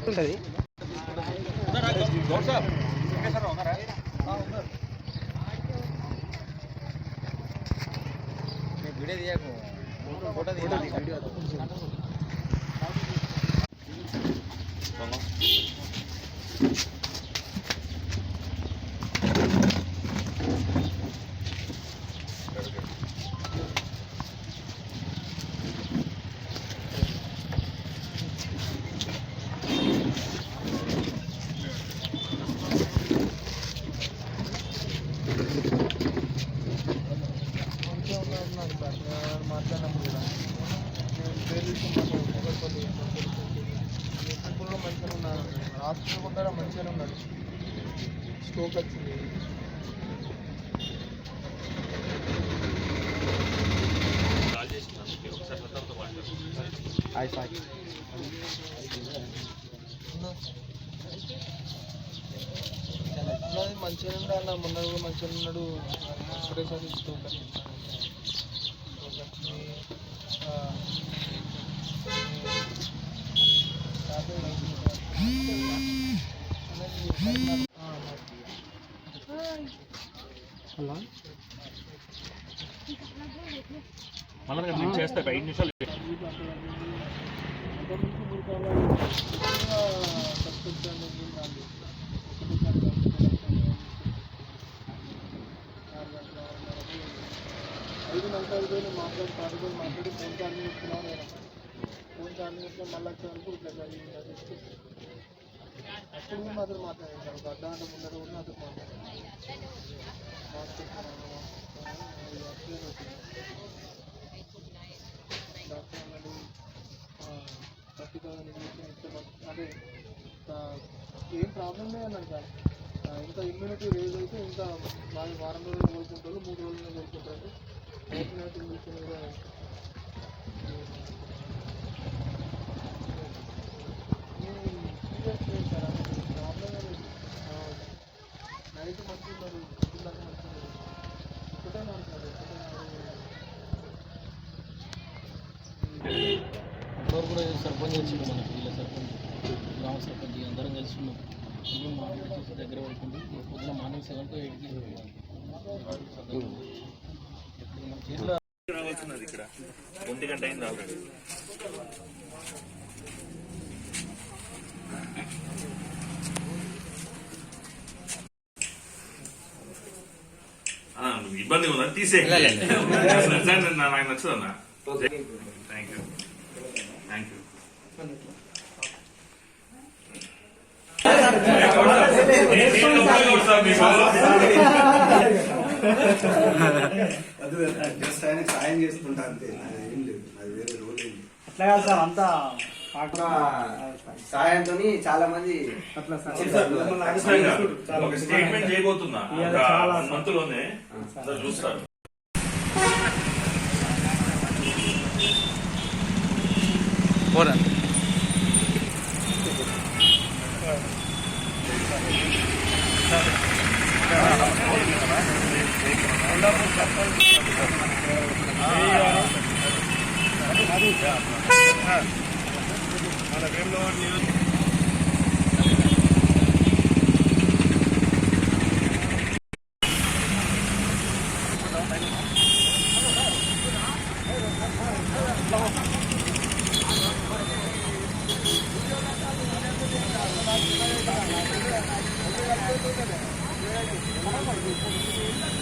ఉంటుంది video తీయకు photo video మంచిగా ఉన్నారు నాకు సార్ నేను మాట్లాడినప్పుడు కూడా పేరు తీసుకున్నాను కూడా మంచిగా ఉన్నాను హాస్పిటల్ కూడా మంచిగానే ఉన్నాడు స్ట్రోక్ వచ్చింది. హాయ్ సాయి ఉన్నది మంచిగా ఉండాలి మొన్న కూడా మంచిగా ఉన్నాడు ఒకటేసారి స్ట్రోక్ వచ్చింది స్ట్రోక్ వచ్చింది ఆ, ఆ, హలో. మళ్ళీ నేను చేస్తా ఐదు నిమిషాలు ఐదు నిమిషాలు పోయి మాట్లాడి పాడుకొని మాట్లాడి ఫోన్ చార్జింగ్ ఇస్తున్నాను నేను ఫోన్ చార్జింగ్ ఇస్తే ఇట్లా జరిగింది అది అప్పుడు కూడా ఒక ముందర కూడా నాతో మాట్లాడాను థర్టీ థౌసండ్ ఇంజక్షన్ ఇస్తే అదే ఏం ప్రాబ్లం లేదన్నాడు సార్ ఇంకా ఇమ్యూనిటీ రేజ్ అయితే ఇంకా బాగా వారం రోజులు కోలుకుంటారు మూడు రోజులు కోలుకుంటారు ఓపెన్ ఇంజక్షన్ కూడా సీరియస్ లేదు సార్ అసలు ప్రాబ్లం లేదు నైట్ మంచిగా ఉన్నారు పొద్దున్న దాకా మంచిగా ఉన్నారు ఒకటే ఉన్నారు సార్ ఒకటే ఎవరు కూడా సర్పంచ్ వచ్చింది మనకి వీళ్ళ సర్పంచ్ గ్రామ సర్పంచ్ అందరం కలిసి ఉన్నాం. మేము మార్నింగ్ చేసి దగ్గర పడుకుంటూ పొద్దున మార్నింగ్ సెవెన్ టు ఎయిట్కి మన చేతిలో ఇక్కడ. ఒంటి గంట అయింది ఆల్రెడీ ఆ, నువ్వు ఇబ్బంది ఉందా తీసే నాకు నచ్చదన్నా థ్యాంక్ యూ థ్యాంక్ యూ అది జస్ట్ ఆయన సాయం చేసుకుంటా అంతే ఏం లేదు అది వేరే లేదు. అట్లా కాదు సార్ అంతా సాయంతో చాలా మంది అట్లా సార్. ఖచ్చితంగా ఒక స్టేట్మెంట్ చేయబోతున్నా. ఒక మంత్లోనే అందరూ చూస్తారు. పోరా. データで捉えられてるんで、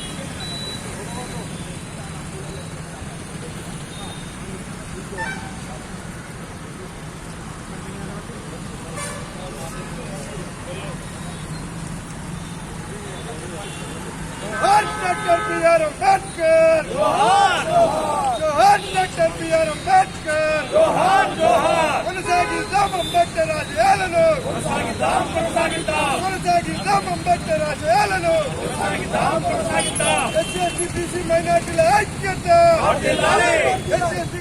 ఐక్యత!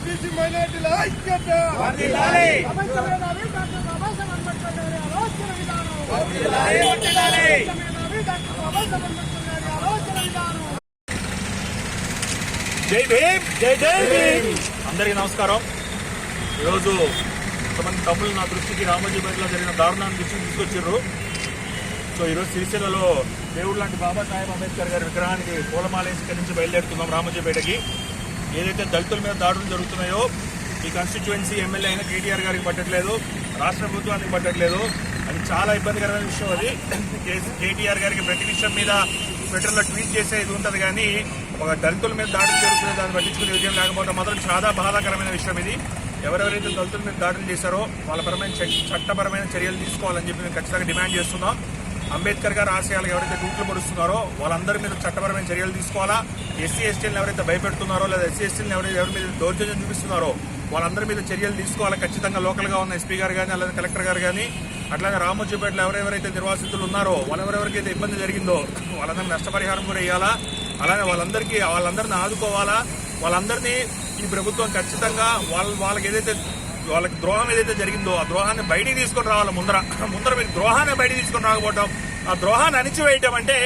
బీసీ మైనార్టీల ఐక్యత! జై భీమ్! జై జై భీమ్! అందరికీ నమస్కారం. ఈరోజు కొంతమంది తమ్ముళ్ళు నా దృష్టికి రామోజీపేటలో జరిగిన దారుణాన్ని దృష్టికి తీసుకొచ్చారు. సో ఈరోజు సిరిసిల్లలో దేవుడు లాంటి బాబాసాహెబ్ అంబేద్కర్ గారి విగ్రహానికి పూలమాలేసి ఇక్కడి నుంచి బయలుదేరుతున్నాం రామోజీపేటకి. ఏదైతే దళితుల మీద దాడులు జరుగుతున్నాయో ఈ కాన్స్టిట్యువెన్సీ ఎమ్మెల్యే అయిన కేటీఆర్ గారికి పట్టట్లేదు రాష్ట్ర ప్రభుత్వానికి పట్టట్లేదు. అది చాలా ఇబ్బందికరమైన విషయం అది. కేటీఆర్ గారికి ప్రతి విషయం మీద ట్విట్టర్లో ట్వీట్ చేసే ఇది ఉంటుంది కానీ ఒక దళితుల మీద దాడులు జరుగుతుంది దాన్ని పట్టించుకునే విజయం లేకపోవడం మాత్రం చాలా బాధాకరమైన విషయం ఇది. ఎవరెవరైతే దళితుల మీద దాడులు చేశారో వాళ్ళ పరమైన చట్టపరమైన చర్యలు తీసుకోవాలని చెప్పి మేము ఖచ్చితంగా డిమాండ్ చేస్తున్నాం. అంబేద్కర్ గారు ఆశయాలకు ఎవరైతే రూట్లు పడుస్తున్నారో వాళ్ళందరి మీద చట్టపరమైన చర్యలు తీసుకోవాలా? ఎస్సీ ఎస్టీలను ఎవరైతే భయపెడుతున్నారో లేదా ఎస్సీ ఎస్టీలను ఎవరైతే ఎవరి మీద దౌర్జన్యం చూపిస్తున్నారో వాళ్ళందరి మీద చర్యలు తీసుకోవాలి? ఖచ్చితంగా లోకల్గా ఉన్న ఎస్పీ గారు కానీ అలాగే కలెక్టర్ గారు కానీ అట్లాగే రామోజీపేటలో ఎవరెవరైతే నిర్వాసితులు ఉన్నారో వాళ్ళెవరెవరికైతే ఇబ్బంది జరిగిందో వాళ్ళందరికీ నష్టపరిహారం కూడా ఇవ్వాలా అలానే వాళ్ళందరికీ వాళ్ళందరినీ ఆదుకోవాలా? వాళ్ళందరినీ ఈ ప్రభుత్వం ఖచ్చితంగా వాళ్ళ వాళ్ళకి ఏదైతే వాళ్ళకి ద్రోహం ఏదైతే జరిగిందో ఆ ద్రోహాన్ని బయటికి తీసుకొని రావాలి ముందర. ముందర మీరు ద్రోహాన్ని బయటికి తీసుకొని రాకపోవటం ఆ ద్రోహాన్ని అణిచివేయటం అంటే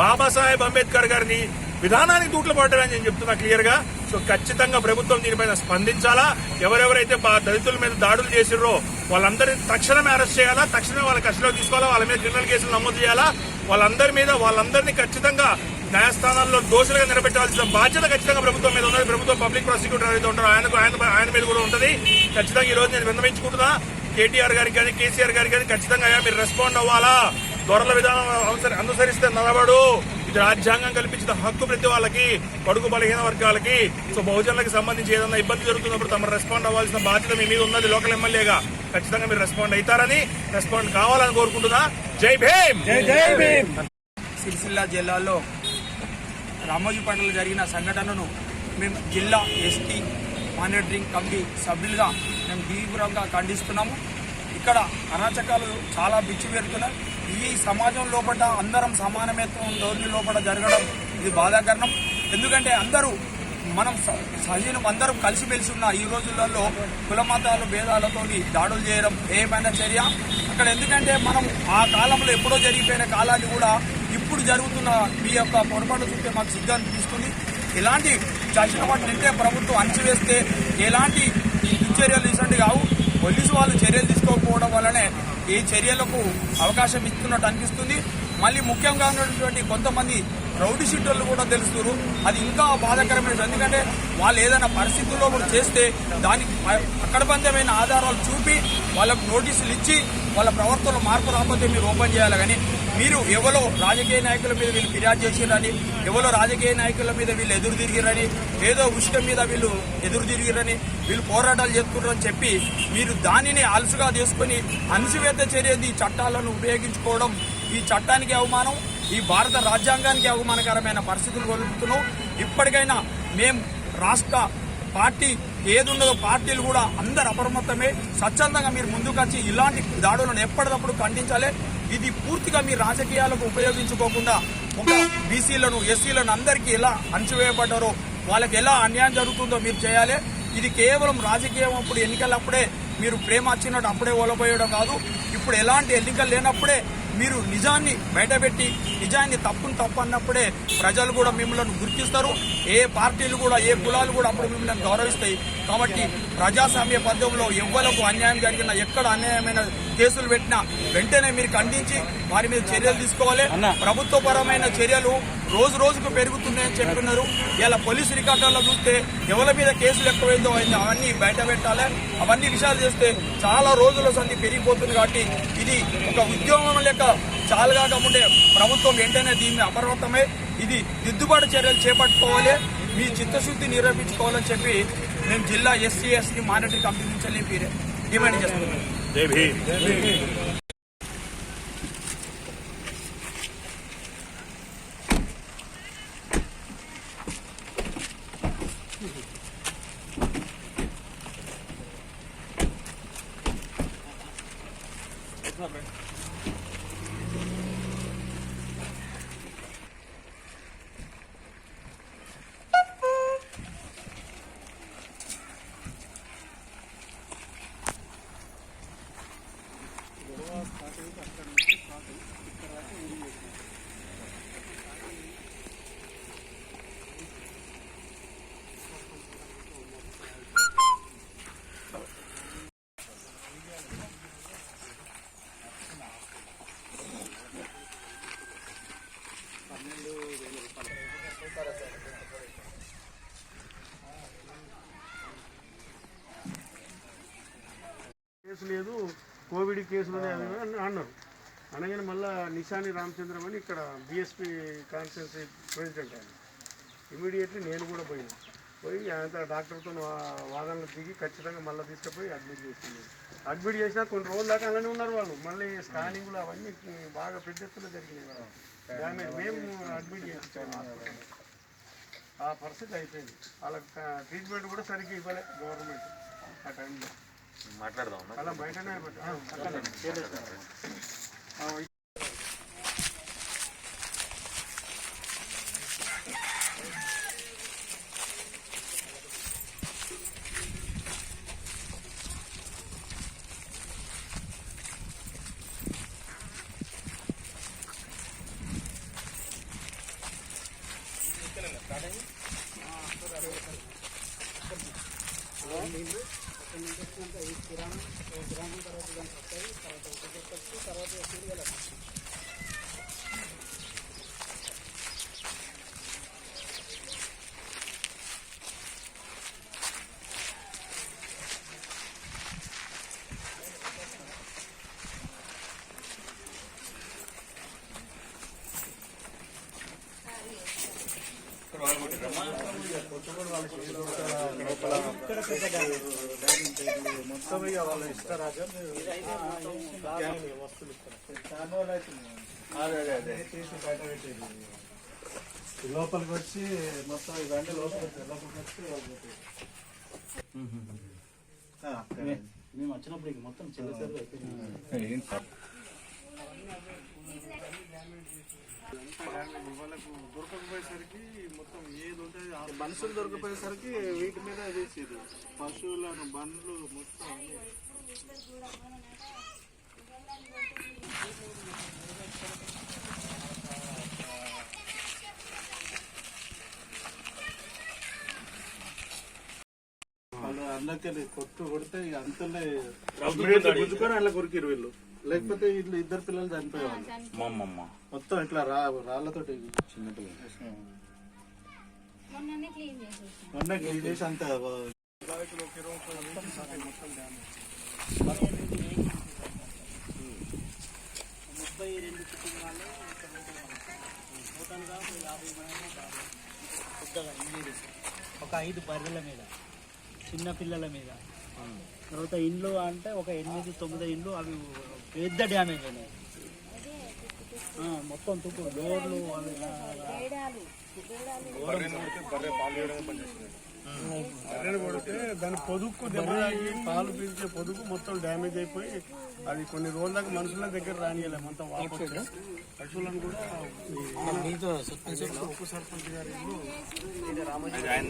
బాబాసాహెబ్ అంబేద్కర్ గారిని విధానానికి తూట్లు పడటం అని నేను చెప్తున్నా క్లియర్గా. సో ఖచ్చితంగా ప్రభుత్వం దీనిపైన స్పందించాలా? ఎవరెవరైతే దళితుల మీద దాడులు చేసిర్రో వాళ్ళందరినీ తక్షణమే అరెస్ట్ చేయాలా? తక్షణమే వాళ్ళ కస్టడీలో తీసుకోవాలా? వాళ్ళ మీద క్రిమినల్ కేసులు నమోదు చేయాలా? వాళ్ళందరి మీద వాళ్ళందరినీ ఖచ్చితంగా న్యాయస్థానాల్లో దోషులుగా నిలబెట్టాల్సిన బాధ్యత ఖచ్చితంగా ప్రభుత్వం మీద ఉన్నది. ప్రభుత్వం పబ్లిక్ ప్రాసిక్యూటర్ ఎవరైతే ఉంటారో. ఆయనకు ఆయన ఆయన మీద కూడా ఉంటుంది. ఖచ్చితంగా ఈ రోజు నేను విన్నవించుకుంటున్నా. కేటీఆర్ గారికి కానీ కేసీఆర్ గారికి కానీ ఖచ్చితంగా మీరు రెస్పాండ్ అవ్వాలా? దొరల విధానం అవసర- అనుసరిస్తే నడవడు ఇది రాజ్యాంగం కల్పించిన హక్కు ప్రతి వాళ్ళకి పడుగు బలహీన వర్గాలకి. సో బహుజనులకు సంబంధించి ఏదైనా ఇబ్బంది జరుగుతున్నప్పుడు తమ రెస్పాండ్ అవ్వాల్సిన బాధ్యత మీ మీద ఉన్నది. లోకల్ ఎమ్మెల్యేగా ఖచ్చితంగా మీరు రెస్పాండ్ అవుతారని రెస్పాండ్ కావాలని కోరుకుంటున్నా. జై భీమ్! జై జై భీమ్! సిరిసిల్ల జిల్లాలో రామోజీపేటలో జరిగిన సంఘటనను మేము జిల్లా ఎస్టీ మానిటరింగ్ కమిటీ సభ్యులుగా మేము తీవ్రంగా ఖండిస్తున్నాము. ఇక్కడ అరాచకాలు చాలా బిచ్చిపెడుతున్నాయి ఈ సమాజం లోపల అందరం సమానమేత్వం ధోరణి లోపల జరగడం ఇది బాధాకరణం. ఎందుకంటే అందరూ మనం స- సహజీవం అందరం కలిసిమెలిసి ఉన్న ఈ రోజులలో కులమతాలు భేదాలతో దాడులు చేయడం ఏమైనా చర్య? అక్కడ ఎందుకంటే మనం ఆ కాలంలో ఎప్పుడో జరిగిపోయిన కాలాన్ని కూడా ఇప్పుడు జరుగుతున్న మీ యొక్క పొరపాటు చూస్తే మాకు సిగ్గు అనిపిస్తుంది. ఇలాంటి చచ్చినప్పటి నింటే ప్రభుత్వం అణచివేస్తే ఎలాంటి చర్యలు ఇసంటి కావు. పోలీసు వాళ్ళు చర్యలు తీసుకోకపోవడం వల్లనే ఈ చర్యలకు అవకాశం ఇస్తున్నట్టు అనిపిస్తుంది. మళ్ళీ ముఖ్యంగా ఉన్నటువంటి కొంతమంది రౌడీ షీటర్లు కూడా తెలుస్తున్నారు. అది ఇంకా బాధాకరమైన ఎందుకంటే వాళ్ళు ఏదైనా పరిస్థితుల్లో కూడా చేస్తే దానికి అక్కడబంధమైన ఆధారాలు చూపి వాళ్ళకు నోటీసులు ఇచ్చి వాళ్ళ ప్రవర్తనలో మార్పు రాకపోతే మీరు ఓపెన్ చేయాలి కానీ మీరు ఎవరో రాజకీయ నాయకుల మీద వీళ్ళు ఫిర్యాదు చేసిరని ఎవరో రాజకీయ నాయకుల మీద వీళ్ళు ఎదురు తిరిగిరని ఏదో ఉష్కం మీద వీళ్ళు ఎదురు తిరిగిరని వీళ్ళు పోరాటాలు చేస్తున్నారని చెప్పి మీరు దానిని అలసుగా చేసుకుని అణచివేత చర్యది ఈ చట్టాలను ఉపయోగించుకోవడం ఈ చట్టానికి అవమానం ఈ భారత రాజ్యాంగానికి అవమానకరమైన పరిస్థితులు కొలుపుతున్నాం ఇప్పటికైనా మేం రాష్ట్ర పార్టీ ఏదున్నదో పార్టీలు కూడా అందరు అప్రమత్తమే. స్వచ్ఛందంగా మీరు ముందుకొచ్చి ఇలాంటి దాడులను ఎప్పటికప్పుడు ఖండించాలి. ఇది పూర్తిగా మీ రాజకీయాలకు ఉపయోగించుకోకుండా ఒక బీసీలను ఎస్సీలను అందరికీ ఎలా అణచివేయబడ్డారో వాళ్ళకి ఎలా అన్యాయం జరుగుతుందో మీరు చేయాలి. ఇది కేవలం రాజకీయం అప్పుడు ఎన్నికలప్పుడే మీరు ప్రేమ వచ్చినట్టు అప్పుడే ఓలపోయడం కాదు. ఇప్పుడు ఎలాంటి ఎన్నికలు లేనప్పుడే మీరు నిజాన్ని బయటపెట్టి నిజాన్ని తప్పును తప్పు అన్నప్పుడే ప్రజలు కూడా మిమ్మల్ని గుర్తిస్తారు. ఏ పార్టీలు కూడా ఏ కులాలు కూడా అప్పుడు మిమ్మల్ని గౌరవిస్తాయి. కాబట్టి ప్రజాస్వామ్య పద్ధతిలో ఎవ్వరకు అన్యాయం జరిగినా ఎక్కడ అన్యాయమైన కేసులు పెట్టినా వెంటనే మీరు ఖండించి వారి మీద చర్యలు తీసుకోవాలి. ప్రభుత్వపరమైన చర్యలు రోజు రోజుకు పెరుగుతున్నాయని చెప్తున్నారు ఇలా పోలీసు రికార్డుల్లో చూస్తే ఎవరి మీద కేసులు ఎక్కువైందో అయిందో అవన్నీ బయట పెట్టాలి. అవన్నీ విషయాలు చేస్తే చాలా రోజుల సంధి పెరిగిపోతుంది కాబట్టి ఇది ఒక ఉద్యోగం లెక్క చాలుగా ఉండే ప్రభుత్వం వెంటనే దీన్ని అప్రమత్తమై ఇది దిద్దుబాటు చర్యలు చేపట్టుకోవాలి. మీ చిత్తశుద్ధి నిరూపించుకోవాలని చెప్పి మేము జిల్లా ఎస్సీ ఎస్టీ మానిటరీ కమిటీ నుంచి డిమాండ్ చేస్తున్నాం లేదు కోవిడ్ కేసులు అని అన్నారు. అనగానే మళ్ళా నిషాని రామచంద్రం అని ఇక్కడ బిఎస్పి కాన్స్టిట్యున్సీ ప్రెసిడెంట్ ఆయన. ఇమీడియట్లీ నేను కూడా పోయినా. పోయి ఆయన డాక్టర్తో వాదనలు దిగి ఖచ్చితంగా మళ్ళీ తీసుకుపోయి అడ్మిట్ చేసింది. అడ్మిట్ చేసినా కొన్ని రోజుల దాకా అలానే ఉన్నారు వాళ్ళు. మళ్ళీ స్కానింగ్లు అవన్నీ బాగా పెద్ద ఎత్తున జరిగినాయి కదా డ్యామేజ్. మేము అడ్మిట్ చేయించాము హాస్పిటల్ ఆ పరిస్థితి అయిపోయింది. వాళ్ళకి ట్రీట్మెంట్ కూడా సరిగ్గా ఇవ్వలే గవర్నమెంట్ ఆ టైంలో. అలా మొత్తం ఇక వాళ్ళు ఇస్తారా వస్తువులు ఇస్తారు లోపలికి వచ్చి మొత్తం ఇవన్నీ లోపలికి లోపలికి వచ్చి. మేము వచ్చినప్పుడు ఇక మొత్తం చిన్న వాళ్ళకు దొరకకపోయేసరికి మొత్తం ఏది ఉంటుంది మనుషులు దొరకపోయేసరికి వీటి మీద వేసేది. పశువుల బండ్లు మొత్తం అందులోకి కొట్టు కొడితే అంతలే గుంజుకొని అలా కొరికిరు వీళ్ళు. లేకపోతే వీళ్ళు ఇద్దరు పిల్లలు చనిపోయేవాళ్ళు? మొత్తం ఇట్లా రా రాళ్ళతోటి మొన్ననే క్లీన్ చేసేసి. మొన్న క్లీన్ చేసి అంత ముప్పై రెండు కుటుంబాలు టోటల్గా ఒక యాభై మంది ఉన్నారు. పెద్దగా ఇంజనీర్స్ ఒక ఐదు బర్రెల మీద చిన్న పిల్లల మీద. తర్వాత ఇండ్లు అంటే ఒక ఎనిమిది తొమ్మిది ఇండ్లు అవి పెద్ద డ్యామేజ్ అయినాయి. మొత్తం తుప్పు డోర్లు బర్రెను కొడితే దాని పొదుకు దెబ్బలాగి పాలు పీల్చే పొదుకు మొత్తం డ్యామేజ్ అయిపోయి అది కొన్ని రోజుల దాకా మనుషుల దగ్గర రానియలేము అంత వాపసు పశువులను కూడా ఉప సర్పంచ్ గారు గారి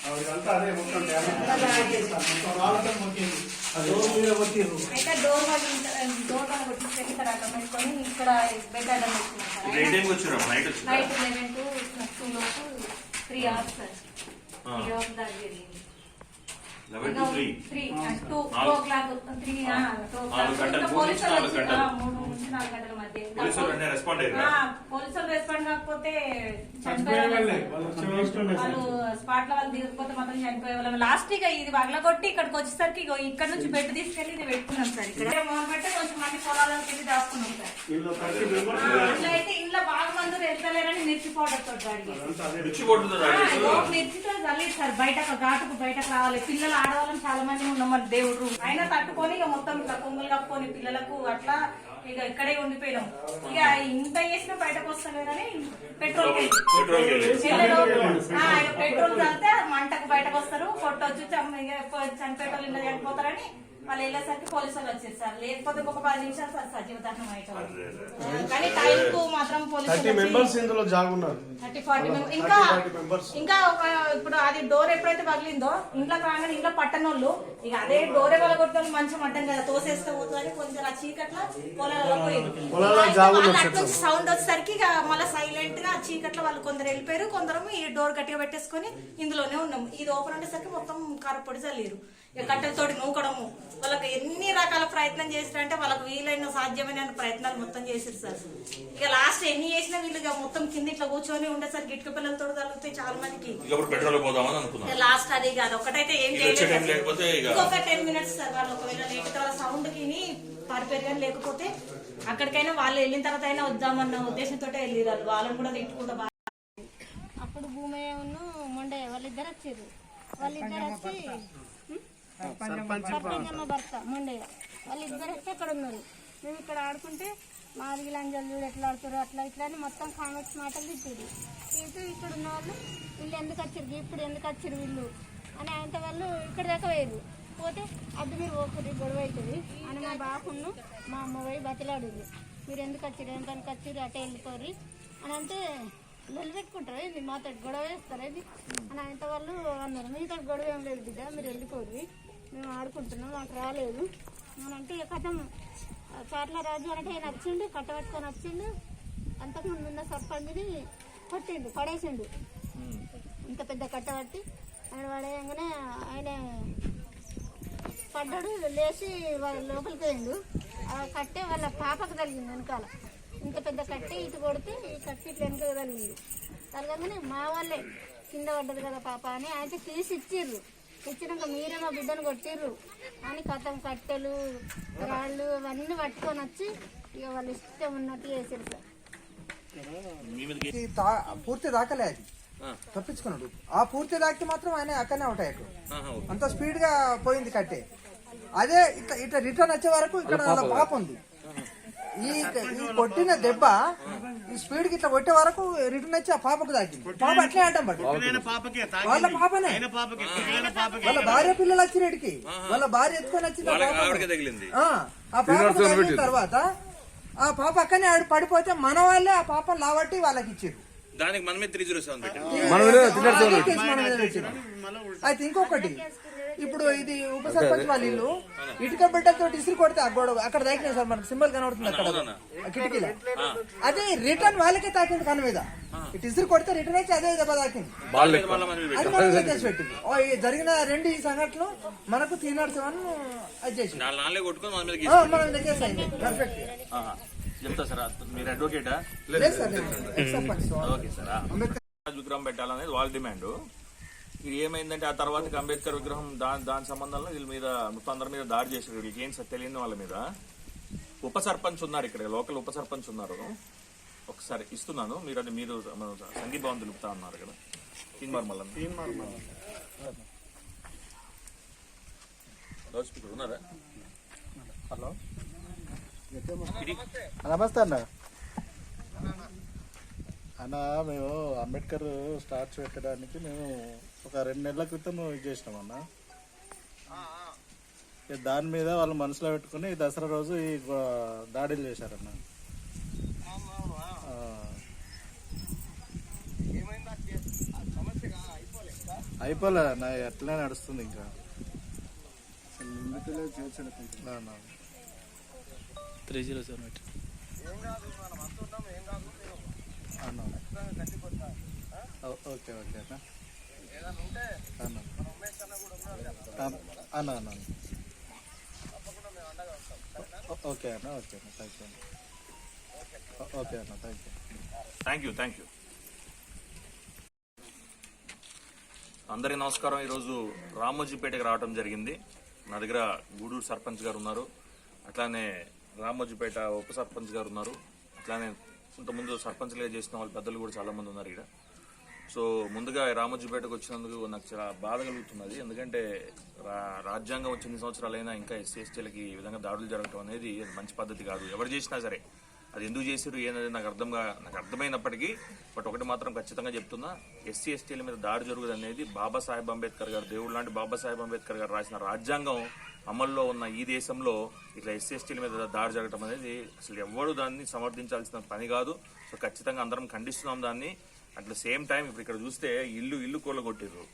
అదే మొత్తం డోర్ వాళ్ళు డోర్ వాళ్ళు అడ్డం పెట్టుకొని ఇక్కడ బెడ్ అడ్డం పెట్టుకున్నాం నైట్ లెవెన్ టు టూ లోపు three hours sir. Three hours దాకా జరిగింది. Three two two o'clock three two పోలీసులు వచ్చి ఆ, మూడు నుంచి నాలుగు గంటల మధ్య ఆ, పోలీసులు రెస్పాండ్ కాకపోతే చనిపోయే వాళ్ళు వాళ్ళు. స్పాట్లో వాళ్ళు దిగకపోతే మాత్రం చనిపోయే వాళ్ళం. లాస్ట్ ఇక ఇది వగలగొట్టి ఇక్కడికి వచ్చేసరికి ఇగో ఇక్కడ నుంచి బెడ్ తీసుకెళ్ళి ఇది పెట్టుకున్నాం సార్ ఇక్కడ. కొంచెం మంది పొలాలకు వెళ్ళి దాచుకున్నాం సార్. వీళ్ళు ప్రతి మెంబర్ ఆ, అట్లా అయితే ఇంట్లో బాగా మంది వెళ్తలేరని మిర్చి పౌడర్ తోటి అడిగారు ఆ, మిర్చితో చల్లేదు సార్. బయటకు ఘాటుకు బయటకు రావాలి. పిల్లలు ఆడవాళ్ళని చాలా మంది ఉన్నాం మన దేవుడు అయినా తట్టుకొని ఇక మొత్తం ఇట్లా కొంగులు కప్పుకొని పిల్లలకు అట్లా ఇక ఇక్కడే ఉండిపోయినాం. ఇక ఇంత చేసినా బయటకు వస్తలేదని పెట్రోల్ పెట్రోల్ చల్లితే మంటకు బయటకు వస్తారు. కొట్టొచ్చు చనిపోయేటోళ్ళు చనిపోతారని వాళ్ళు వెళ్ళేసరికి పోలీసు వాళ్ళు వచ్చేసారు లేకపోతే ఇంకొక పది నిమిషాలు సార్ సజీవ దహనం అయ్యేటోళ్ళు కానీ టైం కు మాత్రం థర్టీ పోలీసు ఇందులో జాగున్నారు. థర్టీ ఫార్టీ మెంబర్స్ ఇంకా 40 members. ఇంకా ఒక ఇప్పుడు అది డోర్ ఎప్పుడైతే పగిలిందో ఇంట్లోకి రాగానే ఇంట్లో పట్టనోళ్ళు ఇక అదే డోరే వాళ్ళ కొట్టాలి మంచం అడ్డం కదా తోసేస్తే పోతుందని కొంచెం ఆ చీకట్ల పొలాలలో పోయింది పొలాల్లో జాగులు సౌండ్ వచ్చేసరికి ఇక మళ్ళీ సైలెంట్గా ఆ చీకట్లో వాళ్ళు కొందరు వెళ్ళిపోయారు కొందరు ఈ డోర్ గట్టిగా పెట్టేసుకొని ఇందులోనే ఉన్నాము. ఇది ఓపెన్ ఉండేసరికి మొత్తం కారపొడి చల్లేరు. ఇక కట్టెలతోటి నూకడము. వాళ్ళకి ఎన్ని రకాల ప్రయత్నం చేసిరంటే వాళ్ళకి వీలైన సాధ్యమైన ప్రయత్నాలు మొత్తం చేసిరు సార్. ఇక లాస్ట్ ఎన్ని చేసినా వీళ్ళు ఇక మొత్తం కింద ఇట్లా కూర్చొని ఉండేసరికి ఇటుక పిల్లలతో తగులుతాయి చాలా మందికి లాస్ట్ అది కాదు. ఒకటైతే ఏం చేయలేదు ఇంకొక టెన్ మినిట్స్ సార్ వాళ్ళు ఒకవేళ లేకపోతే వాళ్ళ సౌండ్కి పారిపోయారు కానీ లేకపోతే అక్కడికైనా వాళ్ళు వెళ్ళిన తర్వాత అయినా వద్దామన్న ఉద్దేశంతో వెళ్ళిరారు వాళ్ళని కూడా తిట్టుకుంటా బాగా అప్పుడు భూమి ఉన్ను మొండే వాళ్ళిద్దరు వచ్చారు. వాళ్ళిద్దరు వచ్చి సర్పంచమ్మ భర్త. మొండయ్య. వాళ్ళిద్దరు వచ్చి అక్కడ ఉన్నారు. మేము ఇక్కడ ఆడుకుంటే మాదిగి లంజలు చూడు ఎట్లా ఆడుతారు అట్లా ఇట్లా అని మొత్తం కామెంట్స్ మాటలు తిట్టారు తింటూ ఇక్కడ ఉన్న వాళ్ళు వీళ్ళు ఎందుకు వచ్చారు ఇప్పుడు ఎందుకు వచ్చారు వీళ్ళు? అని ఆయనతో వాళ్ళు ఇక్కడ దాకా వేయరు పోతే అది మీరు ఒకటి గొడవ అవుతుంది అని మా బాపును మా అమ్మ పోయి బతిలాడుది. మీరు ఎందుకు వచ్చారు ఏం పనికి వచ్చారు అటే వెళ్ళిపోరు అని అంటే లొల్లి పెట్టుకుంటారు ఏంది? మాతో గొడవ వేస్తారు ఏంది? అని ఆయనతో వాళ్ళు అన్నారు. మీతో గొడవ ఏం లేదు బిడ్డ మీరు వెళ్ళిపోరు మేము ఆడుకుంటున్నాం మాకు రాలేదు. ఇక కథం చాట్ల రాజు అంటే ఆయన వచ్చిండు కట్టబట్టుకొని వచ్చిండు అంతకుముందు ఉన్న సర్పంచ్ని కొట్టిండు పడేసిండు. ఇంత పెద్ద కట్టబట్టి ఆయన పడేయంగానే ఆయన పడ్డాడు లేచి వాళ్ళ లోపలికి పోయిండు. ఆ కట్టే వాళ్ళ పాపకు తగిలింది వెనకాల. ఇంత పెద్ద కట్టే ఇటు కొడితే ఈ కట్టి ఇట్లా వెనక తగిలింది. తగలగానే మా వాళ్ళే కింద పడ్డది కదా పాప అని అయితే తీసి ఇచ్చిర్రు ఇచ్చినాక మీరే మా బిడ్డను కొట్టిర్రు. అని కథం కట్టెలు రాళ్ళు అవన్నీ పట్టుకొని వచ్చి ఇక వాళ్ళు ఇష్టం ఉన్నట్టు చేసారు సార్. పూర్తి దాకలే అది. తప్పించుకున్నాడు. ఆ పూర్తి దాకితే మాత్రం ఆయన అక్కడనే ఉంటాయి. అంత స్పీడ్గా పోయింది కట్టే. అదే ఇట్లా ఇట్లా రిటర్న్ వచ్చే వరకు ఇక్కడ పాప ఉంది. ఈ ఈ కొట్టిన దెబ్బ ఈ స్పీడ్కి ఇట్లా కొట్టే వరకు రిటర్న్ వచ్చి ఆ పాపకు తాకింది. పాప అట్లే అంటాం బట్టి వాళ్ళ పాపనే. వాళ్ళ భార్య పిల్లలు వచ్చినడికి వాళ్ళ భార్య ఎత్తుకొని వచ్చింది ఆ పాపకు. తగిలిన తర్వాత ఆ పాప అక్కనే ఆడు పడిపోతే మన వాళ్ళే ఆ పాపను లావట్టి వాళ్ళకి ఇచ్చారు. దానికి మనమే త్రీ జీరో సెవెన్. అయితే ఇంకొకటి. ఇప్పుడు ఇది ఉప సర్పంచ్ వాళ్ళ ఇల్లు. ఇటుక బిడ్డలతో ఇసురు కొడితే ఆ గొడవ అక్కడ తాకినాయి సార్ మనకు సింబల్ కనబడుతుంది అక్కడ. ఆ కిటికీలో. అదే రిటర్న్ వాళ్ళకే తాకింది కన్ను మీద. ఇటు ఇసురు కొడితే రిటర్న్ వచ్చి అదే దెబ్బ తాకింది. అది మన కేసు పెట్టింది. ఓ, ఈ జరిగిన రెండు ఈ సంఘటనలు మనకు త్రీ నాట్ సెవెన్ అది చేసి మన మీద ఆ, మన మీద కేసు అయింది. పర్ఫెక్ట్ చెప్తా సార్ మీరు అడ్వకేటా లేదు సార్ ఓకే సార్ అంబేద్కర్ విగ్రహం పెట్టాలనేది వాళ్ళ డిమాండ్ ఏమైందంటే ఆ తర్వాత అంబేద్కర్ విగ్రహం దాని దాని సంబంధంలో వీళ్ళ మీద మొత్తం అందరి మీద దాడి చేశారు. వీళ్ళకి ఏం తెలియని వాళ్ళ మీద. ఉప సర్పంచ్ ఉన్నారు ఇక్కడ లోకల్ ఉప సర్పంచ్ ఉన్నారు. ఒకసారి ఇస్తున్నాను. మీరు అది మీరు మన సంఘీభావం తెలుపుతా ఉన్నారు కదా. తీన్మార్ మల్లన్న. లౌడ్ స్పీకర్ ఉన్నారా? హలో. నమస్తే అన్న. అన్న మేము అంబేద్కర్ స్టార్ట్స్ పెట్టడానికి మేము ఒక రెండు నెలల క్రితం ఇది చేసినాం అన్న. ఇక దాని మీద వాళ్ళు మనసులో పెట్టుకుని ఈ దసరా రోజు ఈ దాడులు చేశారన్న. ఆ. అయిపోలే అన్న ఎట్లనే నడుస్తుంది ఇంకా. త్రీ జీరో సెవెన్ ఓ- ఓకే ఓకే అన్న. అన్న అన్న అన్న. ఓకే అన్న ఓకే అన్న. థ్యాంక్ యూ అన్న. ఓకే అన్న thank you thank you thank you అందరికీ నమస్కారం. ఈరోజు రామోజీపేటకి రావడం జరిగింది. నా దగ్గర గూడూరు సర్పంచ్ గారు ఉన్నారు. అట్లానే రామోజీపేట ఉప సర్పంచ్ గారు ఉన్నారు. అట్లానే ఇంతకుముందు సర్పంచ్లుగా చేసిన వాళ్ళు పెద్దలు కూడా చాలా మంది ఉన్నారు ఇక్కడ. సో ముందుగా రామోజీపేటకు వచ్చినందుకు నాకు చాలా బాధ కలుగుతున్నది. ఎందుకంటే రా- రాజ్యాంగం వచ్చిన సంవత్సరాలైనా ఇంకా ఎస్సీ ఎస్టీలకి ఈ విధంగా దాడులు జరగటం అనేది మంచి పద్ధతి కాదు. ఎవరు చేసినా సరే అది ఎందుకు చేసారు ఏనది నాకు అర్థంగా నాకు అర్థమైనప్పటికీ బట్ ఒకటి మాత్రం ఖచ్చితంగా చెప్తున్నా ఎస్సీ ఎస్టీల మీద దాడి జరుగుదనేది బాబాసాహెబ్ అంబేద్కర్ గారు దేవుడు లాంటి బాబాసాహెబ్ అంబేద్కర్ గారు రాసిన రాజ్యాంగం అమల్లో ఉన్న ఈ దేశంలో ఇట్లా ఎస్సీ మీద దాడి జరగడం అనేది అసలు ఎవ్వరు దాన్ని సమర్థించాల్సిన పని కాదు. సో ఖచ్చితంగా అందరం ఖండిస్తున్నాం దాన్ని. అట్ ద సేమ్ టైం ఇప్పుడు ఇక్కడ చూస్తే ఇల్లు ఇల్లు కోళ్ళ కొట్టిర్రు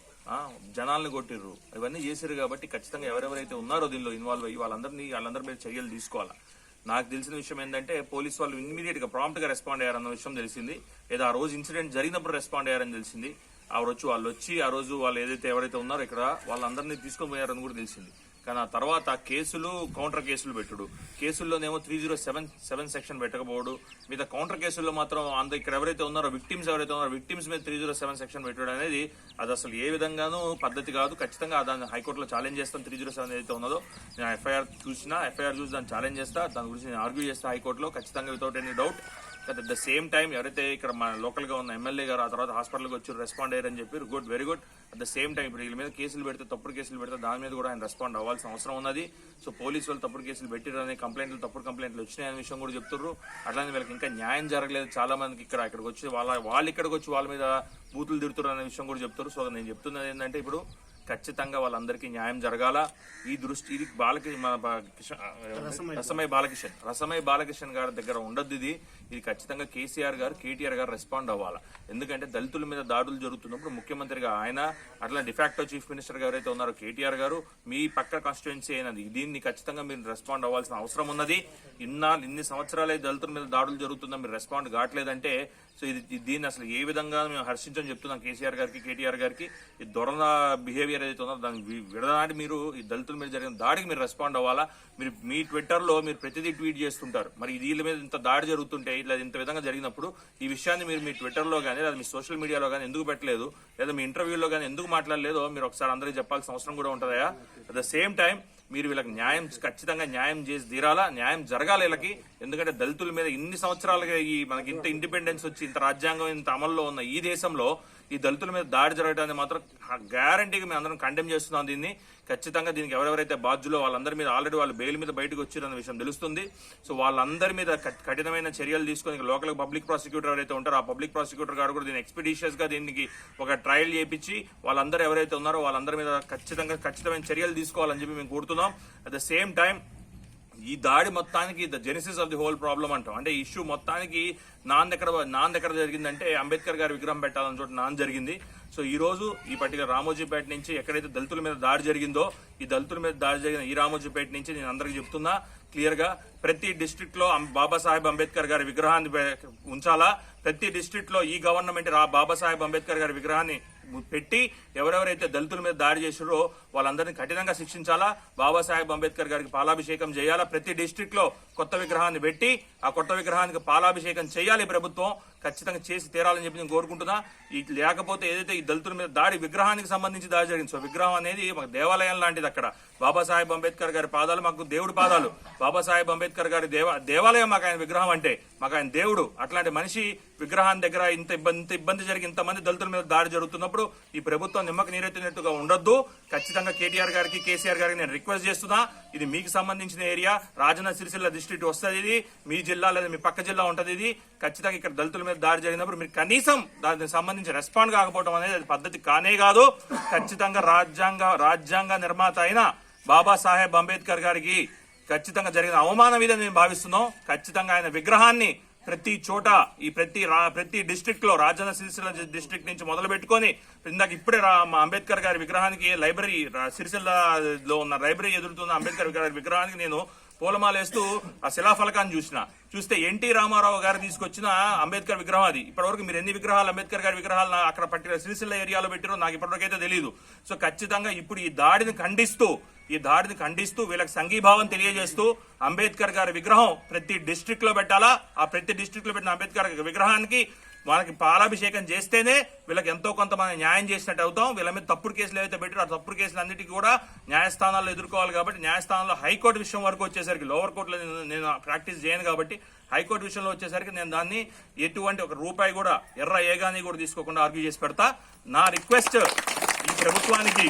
జనాల్ని కొట్టిర్రు. ఇవన్నీ చేశారు కాబట్టి ఖచ్చితంగా ఎవరెవరైతే ఉన్నారో దీనిలో ఇన్వాల్వ్ అయ్యి వాళ్ళందరినీ వాళ్ళందరి మీద చర్యలు తీసుకోవాలి. నాకు తెలిసిన విషయం ఏంటంటే పోలీస్ వాళ్ళు ఇమీడియట్గా ప్రాంప్ట్గా రెస్పాండ్ అయ్యారన్న విషయం తెలిసింది. లేదా ఆ రోజు ఇన్సిడెంట్ జరిగినప్పుడు రెస్పాండ్ అయ్యారని తెలిసింది. ఆ రోజు వాళ్ళు వచ్చి ఆ రోజు వాళ్ళు ఏదైతే ఎవరైతే ఉన్నారో ఇక్కడ వాళ్ళందరినీ తీసుకొని పోయారని కూడా తెలిసింది. కానీ ఆ తర్వాత కేసులు కౌంటర్ కేసులు పెట్టుడు. కేసుల్లోనేమో three zero seven seven section పెట్టకపోవడు. మీద కౌంటర్ కేసుల్లో మాత్రం అంత ఇక్కడ ఎవరైతే ఉన్నారో విక్టిమ్స్ ఎవరైతే ఉన్నారో విక్టిమ్స్ మీద త్రీ జీరో సెవెన్ సెక్షన్ పెట్టడం అనేది అది అసలు ఏ విధంగానూ పద్ధతి కాదు. ఖచ్చితంగా దాన్ని హైకోర్టులో ఛాలెంజ్ చేస్తాను త్రీ జీరో సెవెన్ ఏదైతే ఉన్నదో. నేను ఎఫ్ఐఆర్ చూసినా ఎఫ్ఐఆర్ చూసి దాన్ని ఛాలెంజ్ చేస్తా. దాని గురించి నేను ఆర్గ్యూ చేస్తా హైకోర్టులో. ఖచ్చితంగా without any doubt at the same time ఎవరైతే ఇక్కడ మన లోకల్గా ఉన్న ఎమ్మెల్యే గారు ఆ తర్వాత హాస్పిటల్కి వచ్చి రెస్పాండ్ అయ్యారని చెప్పి good very good at the same time ఇప్పుడు వీళ్ళ మీద కేసులు పెడితే తప్పుడు కేసులు పెడితే దాని మీద కూడా ఆయన రెస్పాండ్ అవ్వాల్సిన అవసరం ఉన్నది. సో పోలీసు వాళ్ళు తప్పుడు కేసులు పెట్టిరనే కంప్లైంట్లు తప్పుడు కంప్లైంట్లు వచ్చినాయనే విషయం కూడా చెప్తున్నారు అట్లానే వీళ్ళకి ఇంకా న్యాయం జరగలేదు. చాలా మందికి ఇక్కడ ఇక్కడికి వచ్చి వాళ్ళ వాళ్ళు ఇక్కడికి వచ్చి వాళ్ళ మీద బూతులు తిడుతున్నారు అనే విషయం కూడా చెప్తారు సో నేను చెప్తున్నది ఏంటంటే ఇప్పుడు ఖచ్చితంగా వాళ్ళందరికీ న్యాయం జరగాల. ఈ దృష్టి ఇది బాలకి మన రసమై బాలకిషన్ రసమై బాలకిషన్ గారి దగ్గర ఉండొద్దు ఇది. ఇది ఖచ్చితంగా కేసీఆర్ గారు కేటీఆర్ గారు రెస్పాండ్ అవ్వాలా. ఎందుకంటే దళితుల మీద దాడులు జరుగుతున్నప్పుడు ముఖ్యమంత్రిగా ఆయన అట్లా డిఫాక్టో చీఫ్ మినిస్టర్ గారు అయితే ఉన్నారో కేటీఆర్ గారు మీ పక్క కాన్స్టిట్యున్సీ అయినది. దీన్ని ఖచ్చితంగా మీరు రెస్పాండ్ అవ్వాల్సిన అవసరం ఉన్నది. ఇన్నా ఇన్ని సంవత్సరాలే దళితుల మీద దాడులు జరుగుతుందో మీరు రెస్పాండ్ కావట్లేదంటే సో ఇది దీన్ని అసలు ఏ విధంగా మేము హర్షించని చెప్తున్నాం కేసీఆర్ గారికి కేటీఆర్ గారికి. ఈ దొరణ బిహేవియర్ ఏదైతే ఉందో దాన్ని వి- విడనాటి మీరు ఈ దళితుల మీద జరిగిన దాడికి మీరు రెస్పాండ్ అవ్వాలా. మీరు మీ ట్విట్టర్లో మీరు ప్రతిదీ ట్వీట్ చేస్తుంటారు. మరి వీళ్ళ మీద ఇంత దాడి జరుగుతుంటే ఇట్లా ఇంత విధంగా జరిగినప్పుడు ఈ విషయాన్ని మీరు మీ ట్విట్టర్లో కానీ లేదా మీ సోషల్ మీడియాలో కానీ ఎందుకు పెట్టలేదు? లేదా మీ ఇంటర్వ్యూలో కానీ ఎందుకు మాట్లాడలేదో మీరు ఒకసారి అందరికీ చెప్పాల్సిన అవసరం కూడా ఉంటుందా అట్ ద సేమ్ టైం మీరు వీళ్ళకి న్యాయం ఖచ్చితంగా న్యాయం చేసి తీరాలా? న్యాయం జరగాలి వీళ్ళకి. ఎందుకంటే దళితుల మీద ఇన్ని సంవత్సరాలుగా ఈ మనకి ఇంత ఇండిపెండెన్స్ వచ్చి ఇంత రాజ్యాంగం ఇంత అమల్లో ఉన్న ఈ దేశంలో ఈ దళితుల మీద దాడి జరగడానికి మాత్రం గ్యారంటీగా మేము అందరం కండెమ్ చేస్తున్నాం దీన్ని. ఖచ్చితంగా దీనికి ఎవరెవరైతే బాధ్యులో వాళ్ళందరి మీద ఆల్రెడీ వాళ్ళు బెయిల్ మీద బయటకు వచ్చారన్న విషయం తెలుస్తుంది. సో వాళ్ళందరి మీద కఠినమైన చర్యలు తీసుకొని లోకల్ పబ్లిక్ ప్రాసిక్యూటర్ ఎవరైతే ఉంటారో ఆ పబ్లిక్ ప్రాసిక్యూటర్ గారు కూడా దీన్ని ఎక్స్పెడిషియస్గా దీనికి ఒక ట్రయల్ చేపించి వాళ్ళందరూ ఎవరైతే ఉన్నారో వాళ్ళందరి మీద ఖచ్చితంగా ఖచ్చితమైన చర్యలు తీసుకోవాలని చెప్పి మేము కోరుతున్నాం. అట్ ద సేమ్ టైం ఈ దాడి మొత్తానికి the genesis of the whole problem అంటాం. అంటే ఇష్యూ మొత్తానికి నాన్ దగ్గర నాన్ దగ్గర జరిగిందంటే అంబేద్కర్ గారి విగ్రహం పెట్టాలని చోట నాన్ జరిగింది. సో ఈ రోజు ఈ పర్టికులర్ రామోజీపేట నుంచి ఎక్కడైతే దళితుల మీద దాడి జరిగిందో ఈ దళితుల మీద దాడి జరిగిన ఈ రామోజీపేట నుంచి నేను అందరికి చెప్తున్నా క్లియర్గా ప్రతి డిస్ట్రిక్ట్ బాబాసాహెబ్ అంబేద్కర్ గారి విగ్రహాన్ని ఉంచాలా? ప్రతి డిస్టిక్లో ఈ గవర్నమెంట్ రా బాబాసాహెబ్ అంబేద్కర్ గారి విగ్రహాన్ని పెట్టి ఎవరెవరైతే దళితుల మీద దాడి చేసారో వాళ్ళందరినీ కఠినంగా శిక్షించాలా? బాబాసాహెబ్ అంబేద్కర్ గారికి పాలాభిషేకం చేయాలా? ప్రతి డిస్ట్రిక్ట్లో కొత్త విగ్రహాన్ని పెట్టి ఆ కొత్త విగ్రహానికి పాలాభిషేకం చేయాలి ప్రభుత్వం. ఖచ్చితంగా చేసి తీరాలని చెప్పి నేను కోరుకుంటున్నా. ఈ లేకపోతే ఏదైతే ఈ దళితుల మీద దాడి విగ్రహానికి సంబంధించి దాడి జరిగింది సో విగ్రహం అనేది మాకు దేవాలయం లాంటిది అక్కడ. బాబాసాహెబ్ అంబేద్కర్ గారి పాదాలు మాకు దేవుడి పాదాలు. బాబాసాహెబ్ అంబేద్కర్ గారి దేవ దేవాలయం మాకు ఆయన విగ్రహం అంటే మాకు ఆయన దేవుడు. అట్లాంటి మనిషి విగ్రహాన్ని దగ్గర ఇంత ఇబ్బంది ఇంత ఇబ్బంది జరిగి ఇంతమంది దళితుల మీద దాడి జరుగుతున్నప్పుడు ఈ ప్రభుత్వం నిమ్మకు నీరెత్తినట్టుగా ఉండొద్దు. ఖచ్చితంగా కేటీఆర్ గారికి కేసీఆర్ గారికి నేను రిక్వెస్ట్ చేస్తున్నా. ఇది మీకు సంబంధించిన ఏరియా. రాజన్న సిరిసిల్ల డిస్ట్రిక్ట్ వస్తుంది ఇది. మీ జిల్లా లేదా మీ పక్క జిల్లా ఉంటుంది ఇది. ఖచ్చితంగా ఇక్కడ దళితుల మీద దాడి జరిగినప్పుడు మీరు కనీసం దానికి సంబంధించి రెస్పాండ్ కాకపోవడం అనేది అది పద్ధతి కానే కాదు. ఖచ్చితంగా రాజ్యాంగ రాజ్యాంగ నిర్మాత అయిన బాబాసాహెబ్ అంబేద్కర్ గారికి ఖచ్చితంగా జరిగిన అవమానం ఇదని మేము భావిస్తున్నాం. ఖచ్చితంగా ఆయన విగ్రహాన్ని ప్రతి చోట ఈ ప్రతి రా- ప్రతి డిస్టిక్లో రాజన్న సిరిసిల్ల డిస్ట్రిక్ట్ నుంచి మొదలు పెట్టుకొని ఇందాక ఇప్పుడే మా అంబేద్కర్ గారి విగ్రహానికి లైబ్రరీ సిరిసిల్లలో ఉన్న లైబ్రరీ ఎదురుతున్న అంబేద్కర్ గారి విగ్రహానికి నేను పూలమాల వేస్తూ ఆ శిలాఫలకాన్ని చూసిన. చూస్తే ఎన్టీ రామారావు గారు తీసుకొచ్చిన అంబేద్కర్ విగ్రహం అది. ఇప్పటివరకు మీరు ఎన్ని విగ్రహాలు అంబేద్కర్ గారి విగ్రహాలు అక్కడ పట్టిన సిరిసిల్ల ఏరియాలో పెట్టారో నాకు ఇప్పటివరకు అయితే తెలియదు సో ఖచ్చితంగా ఇప్పుడు ఈ దాడిని ఖండిస్తూ ఈ దాడిని ఖండిస్తూ వీళ్ళకి సంఘీభావం తెలియజేస్తూ అంబేద్కర్ గారి విగ్రహం ప్రతి డిస్టిక్లో పెట్టాలా? ఆ ప్రతి డిస్టిక్లో పెట్టిన అంబేద్కర్ విగ్రహానికి వాళ్ళకి పాలాభిషేకం చేస్తేనే వీళ్ళకి ఎంతో కొంత మనం న్యాయం చేసినట్టు అవుతాం. వీళ్ళ మీద తప్పుడు కేసులు ఏవైతే పెట్టారో ఆ తప్పుడు కేసులు అన్నిటికీ కూడా న్యాయస్థానాల్లో ఎదుర్కోవాలి కాబట్టి న్యాయస్థానంలో హైకోర్టు విషయం వరకు వచ్చేసరికి లోవర్ కోర్టులో నేను- నేను ప్రాక్టీస్ చేయను కాబట్టి హైకోర్టు విషయంలో వచ్చేసరికి నేను దాన్ని ఎటువంటి ఒక రూపాయి కూడా ఎర్ర ఏగాని కూడా తీసుకోకుండా ఆర్గ్యూ చేసి పెడతా. నా రిక్వెస్ట్ ఈ ప్రభుత్వానికి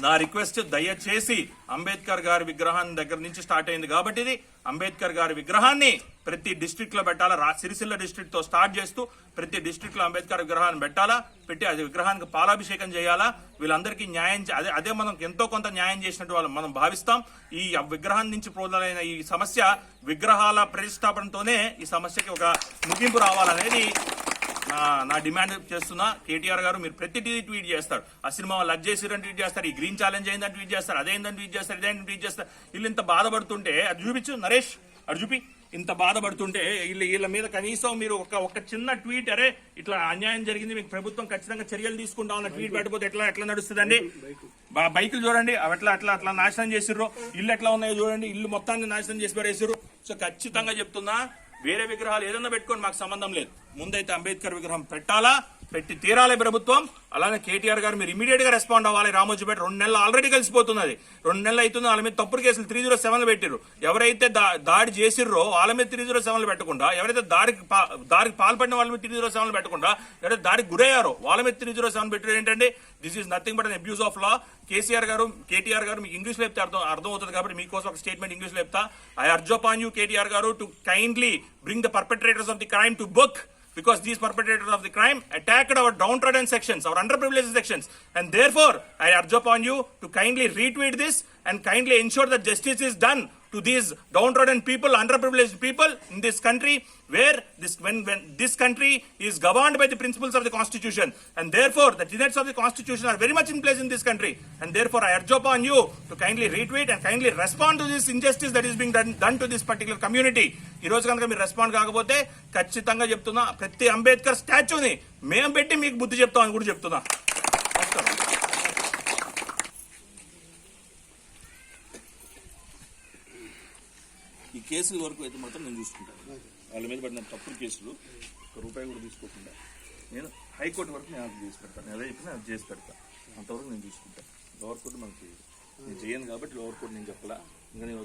నా రిక్వెస్ట్ దయచేసి అంబేద్కర్ గారి విగ్రహాన్ని దగ్గర నుంచి స్టార్ట్ అయింది కాబట్టి ఇది అంబేద్కర్ గారి విగ్రహాన్ని ప్రతి డిస్టిక్లో పెట్టాలా? రా- సిరిసిల్ల డిస్టిక్తో స్టార్ట్ చేస్తూ ప్రతి డిస్టిక్లో అంబేద్కర్ విగ్రహాన్ని పెట్టాలా? పెట్టి అది విగ్రహానికి పాలాభిషేకం చేయాలా? వీళ్ళందరికీ న్యాయం అదే అదే మనం ఎంతో కొంత న్యాయం చేసినట్టు వాళ్ళు మనం భావిస్తాం. ఈ విగ్రహం నుంచి ప్రోదలైన ఈ సమస్య విగ్రహాల ప్రతిష్టాపనతోనే ఈ సమస్యకి ఒక ముగింపు రావాలనేది నా నా డిమాండ్ చేస్తున్నా కేటీఆర్ గారు మీరు ప్రతి ట్వీట్ చేస్తారు. ఆ సినిమా వాళ్ళు చేసిరని ట్వీట్ చేస్తారు ఈ గ్రీన్ ఛాలెంజ్ అయిందని ట్వీట్ చేస్తారు అదేందని ట్వీట్ చేస్తారు ఇదేంటి ట్వీట్ చేస్తారు. వీళ్ళు ఇంత బాధపడుతుంటే అది చూపించు నరేష్ అటు చూపి. ఇంత బాధపడుతుంటే వీళ్ళ వీళ్ళ మీద కనీసం మీరు ఒక ఒక చిన్న ట్వీట్ అరే ఇట్లా అన్యాయం జరిగింది మీకు ప్రభుత్వం ఖచ్చితంగా చర్యలు తీసుకుంటాం అన్న ట్వీట్ పెట్టబోతే ఎట్లా ఎట్లా నడుస్తుందండి? బైకులు చూడండి అవి ఎట్లా అట్లా అట్లా నాశనం చేసిర్రు. ఇల్లు ఎట్లా ఉన్నాయో చూడండి ఇల్లు మొత్తాన్ని నాశనం చేసి పడేసారు సో ఖచ్చితంగా చెప్తున్నా వేరే విగ్రహాలు ఏదన్నా పెట్టుకొని మాకు సంబంధం లేదు. ముందైతే అంబేద్కర్ విగ్రహం పెట్టాలా? పెట్టి తీరాలి ప్రభుత్వం. అలానే కేటీఆర్ గారు మీరు ఇమీడియట్గా రెస్పాండ్ అవ్వాలి. రామోజీపేట రెండు నెలలు ఆల్రెడీ కలిసిపోతున్నది. రెండు నెలలు అవుతుంది వాళ్ళ మీద తప్పుడు కేసులు త్రీ జీరో సెవెన్ పెట్టిర్రు. ఎవరైతే దా- దాడి చేసిర్రో వాళ్ళ మీద త్రీ జీరో సెవెన్ పెట్టకుండా ఎవరైతే దాడికి పా- దాడికి పాల్పడిన వాళ్ళ మీద త్రీ జీరో సెవెన్ పెట్టకుండా ఎవరైతే దాడికి గురయ్యారో వాళ్ళ మీద త్రీ జీరో సెవెన్ పెట్టారు ఏంటంటే this is nothing but an abuse of law KCR గారు కేటీఆర్ గారు మీకు ఇంగ్లీష్లో చెప్తే అర్థం అర్థం అవుతుంది కాబట్టి మీకోసం ఒక స్టేట్మెంట్ ఇంగ్లీష్లో చెప్తా. ఐ అర్జోపాన్ యూ కేటీఆర్ గారు to kindly bring the perpetrators of the crime to book because these perpetrators of the crime attacked our downtrodden sections, our underprivileged sections. And therefore, I urge upon you to kindly retweet this and kindly ensure that justice is done to these downtrodden people, underprivileged people in this country, where this when when this country is governed by the principles of the constitution, and therefore the tenets of the constitution are very much in place in this country. And therefore, I urge upon you to kindly retweet and kindly respond to this injustice that is being done, done to this particular community. ఈ రోజు కనుక మీరు respond కాకపోతే ఖచ్చితంగా చెప్తున్నా ప్రతి అంబేద్కర్ స్టాచ్యూని మేము పెట్టి మీకు బుద్ధి చెప్తామని కూడా చెప్తున్నా ఈ కేసుల వరకు అయితే మాత్రం నేను చూసుకుంటాను. వాళ్ళ మీద పడిన తప్పుడు కేసులు ఒక రూపాయి కూడా తీసుకోకుండా నేను హైకోర్టు వరకు నేను అది చేసి పెడతాను. ఎలా చెప్పినా అది చేసి పెడతాను అంతవరకు నేను చూసుకుంటాను. లోవర్ కోర్టు మనకి నేను చేయను కాబట్టి లోవర్ కోర్టు నేను చెప్పలా. ఇంకా నేను